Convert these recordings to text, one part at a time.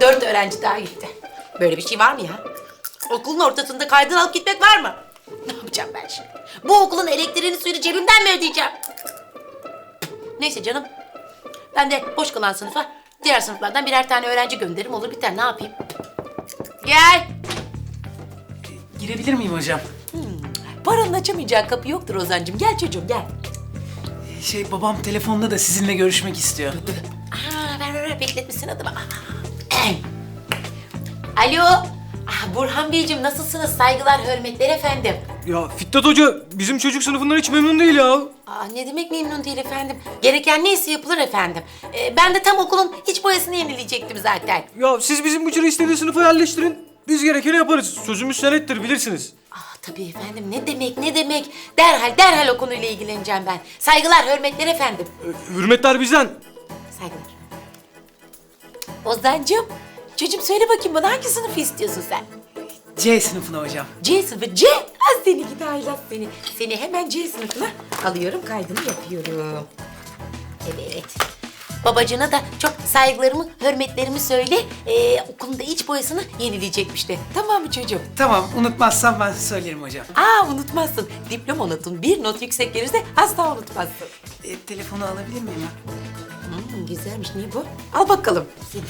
dört öğrenci daha gitti. Böyle bir şey var mı ya? Okulun ortasında kaydır alıp gitmek var mı? Ne yapacağım ben şimdi? Bu okulun elektriğini suyunu cebimden mi ödeyeceğim? Neyse canım. Ben de boş kalan sınıfa diğer sınıflardan birer tane öğrenci gönderirim olur biter ne yapayım? Gel. Girebilir miyim hocam? Paranın açamayacağı kapı yoktur Ozan'cığım. Gel çocuğum gel. Şey babam telefonda da sizinle görüşmek istiyor. Aa, ver ver ver bekletmişsin adımı. Aa. Alo. Ah, Burhan Beyciğim nasılsınız? Saygılar, hürmetler efendim. Ya Fittat Hoca bizim çocuk sınıfından hiç memnun değil ya. Aa, ne demek memnun değil efendim. Gereken neyse yapılır efendim. Ee, ben de tam okulun hiç boyasını yenileyecektim zaten. Ya siz bizim Bıcır'ı istediği sınıfa yerleştirin. Biz gerekeni yaparız. Sözümüz senettir bilirsiniz. Aa, tabii efendim ne demek ne demek. Derhal derhal o konuyla ilgileneceğim ben. Saygılar, hürmetler efendim. Ee, Hürmetler bizden. Saygılar. Ozan'cığım, çocuğum söyle bakayım bana hangi sınıfı istiyorsun sen? C sınıfına hocam. C sınıfı C. Az seni gidi haylaz seni. Seni hemen C sınıfına alıyorum kaydını yapıyorum. Evet. Babacığına da çok saygılarımı, hürmetlerimi söyle. Ee, okulunda iç boyasını yenileyecekmiş de. Tamam mı çocuğum? Tamam unutmazsam ben söylerim hocam. Aa unutmazsın. Diploma notun bir not yüksek gelirse asla unutmazsın. E, telefonu alabilir miyim ya? Hmm, güzelmiş. Niye bu? Al bakalım.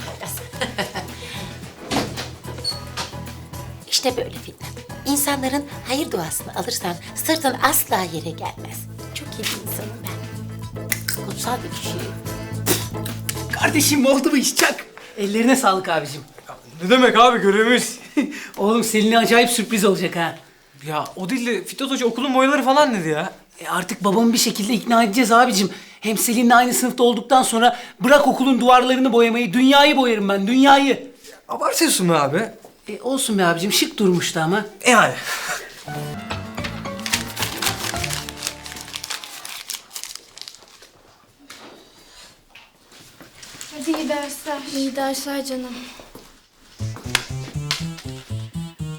İşte böyle Fitnat. İnsanların hayır duasını alırsan sırtın asla yere gelmez. Çok iyi bir insanım ben. Kutsal bir kişiyim. Kardeşim oldu bu iş çak. Ellerine sağlık abicim. Ne demek abi görevimiz? Oğlum Selin'e acayip sürpriz olacak ha. ya o değil de Fittat Hoca okulun boyaları falan dedi ya. E, artık babamı bir şekilde ikna edeceğiz abicim. Hem Selin'le aynı sınıfta olduktan sonra bırak okulun duvarlarını boyamayı, dünyayı boyarım ben, dünyayı. Abartıyorsun be abi. E, olsun be abicim, şık durmuştu ama. Yani. Hadi iyi dersler. İyi dersler canım.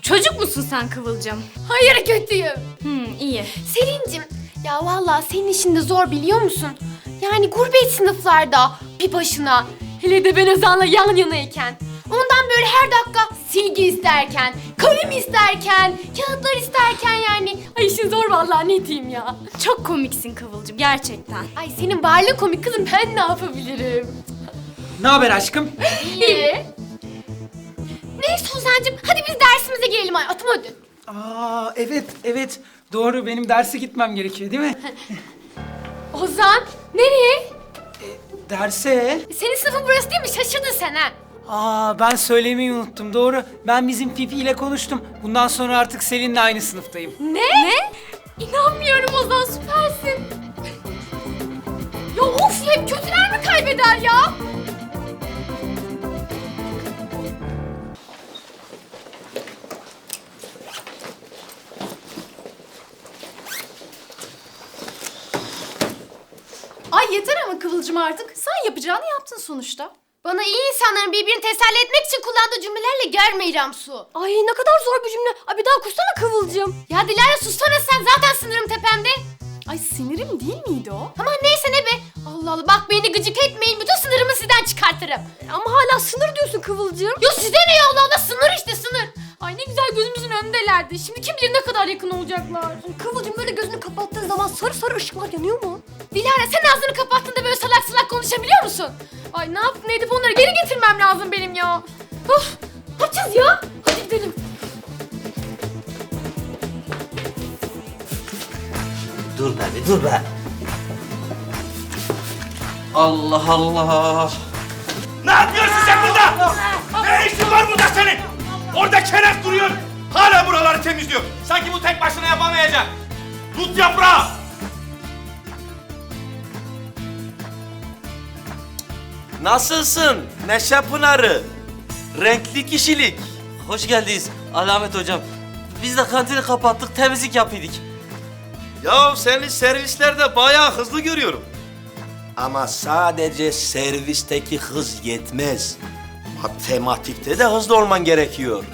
Çocuk musun sen Kıvılcım? Hayır kötüyüm. Hmm, iyi. Selincim ya vallahi senin işin de zor biliyor musun? Yani gurbet sınıflarda bir başına. Hele de ben Ozan'la yan yanayken. Ondan böyle her dakika silgi isterken, kalem isterken, kağıtlar isterken yani. Ay işin zor vallahi ne diyeyim ya. Çok komiksin Kıvılcım gerçekten. Ay senin varlığın komik kızım ben ne yapabilirim? Ne haber aşkım? İyi. Neyse Ozan'cığım hadi biz dersimize girelim hayatım hadi. Aa evet, evet. Doğru, benim derse gitmem gerekiyor değil mi? Ozan nereye? Derse? Senin sınıfın burası değil mi? Şaşırdın sen ha. Aa ben söylemeyi unuttum, doğru. Ben bizim Fifi ile konuştum. Bundan sonra artık Selin'le aynı sınıftayım. Ne? Ne? İnanmıyorum Ozan süpersin. Ya of hep kötüler mi kaybeder ya? Yeter ama Kıvılcım artık. Sen yapacağını yaptın sonuçta. Bana iyi insanların birbirini teselli etmek için kullandığı cümlelerle gelme İrem Su. Ay ne kadar zor bir cümle. Ay bir daha kursana Kıvılcım. Ya Dilara sussana sen zaten sınırım tepemde. Ay sinirim değil miydi o? Aman neyse ne be. Allah Allah bak beni gıcık etmeyin. Bütün sınırımı sizden çıkartırım. Ama hala sınır diyorsun Kıvılcım. Ya size ne ya Allah Allah sınır işte sınır. Ne güzel gözümüzün önündelerdi. Şimdi kim bilir ne kadar yakın olacaklar. Kıvılcım böyle gözünü kapattığın zaman sarı sarı ışıklar yanıyor mu? Dilara sen ağzını kapattığında böyle salak salak konuşabiliyor musun? Ay ne yapıp ne edip onları geri getirmem lazım benim ya. Of ne yapacağız ya? Hadi gidelim. Dur be bir dur be. Allah Allah. Ne yapıyorsun sen burada? Ne işin var burada senin? Orada kenar duruyor. Hala buraları temizliyor. Sanki bu tek başına yapamayacak. Tut yaprağı. Nasılsın Neşe Pınarı? Renkli kişilik. Hoş geldiniz Alamet hocam. Biz de kantini kapattık temizlik yapıyorduk. Ya seni servislerde bayağı hızlı görüyorum. Ama sadece servisteki hız yetmez. Matematikte de hızlı olman gerekiyor.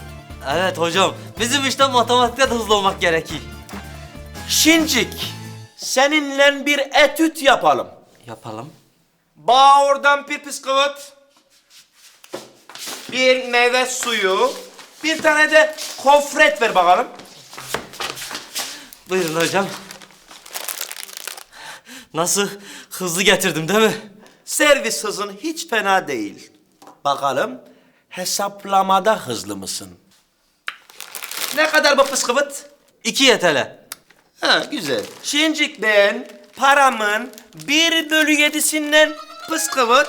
Evet hocam. Bizim işte matematikte de hızlı olmak gerekir. Şincik, seninle bir etüt yapalım. Yapalım. Bağ oradan bir pıskıvıt. bir meyve suyu, bir tane de kofret ver bakalım. Buyurun hocam. Nasıl? Hızlı getirdim değil mi? Servis hızın hiç fena değil. Bakalım hesaplamada hızlı mısın? Ne kadar bu fıskıvıt? İki yetele. Ha güzel. Şincik ben paramın bir bölü yedisinden pıskıvıt,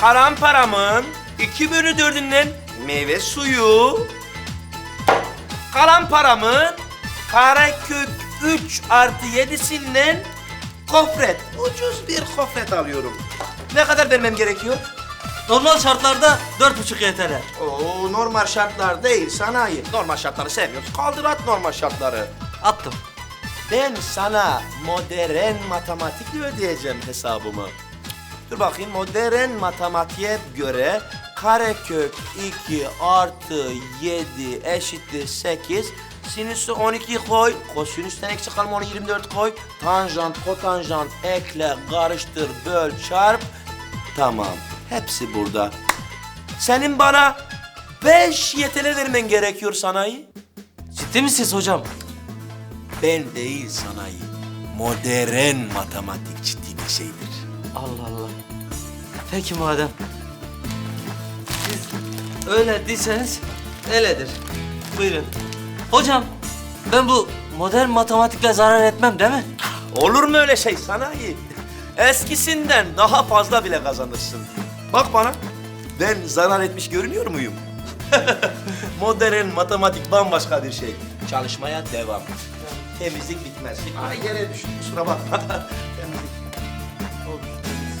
kalan paramın iki bölü dördünden meyve suyu, kalan paramın karekök üç artı yedisinden kofret. Ucuz bir kofret alıyorum. Ne kadar vermem gerekiyor? Normal şartlarda dört buçuk yetele. Oo normal şartlar değil sanayi. Normal şartları sevmiyoruz. Kaldır at normal şartları. Attım. Ben sana modern matematikle ödeyeceğim hesabımı. Dur bakayım modern matematiğe göre karekök 2 artı 7 eşittir 8. Sinüsü 12 koy, kosinüsten eksi kalma onu 24 koy. Tanjant, kotanjant ekle, karıştır, böl, çarp. Tamam, hepsi burada. Senin bana 5 yetele vermen gerekiyor sanayi. Ciddi misiniz hocam? Ben değil sanayi. Modern matematik ciddi bir şeydir. Allah Allah. Peki madem. Siz öyle değilseniz öyledir. Buyurun. Hocam ben bu modern matematikle zarar etmem değil mi? Olur mu öyle şey sanayi? Eskisinden daha fazla bile kazanırsın. Bak bana. Ben zarar etmiş görünüyor muyum? Modern matematik bambaşka bir şey. Çalışmaya devam. Temizlik bitmez. Ay yere düştü kusura bakma. Temizlik.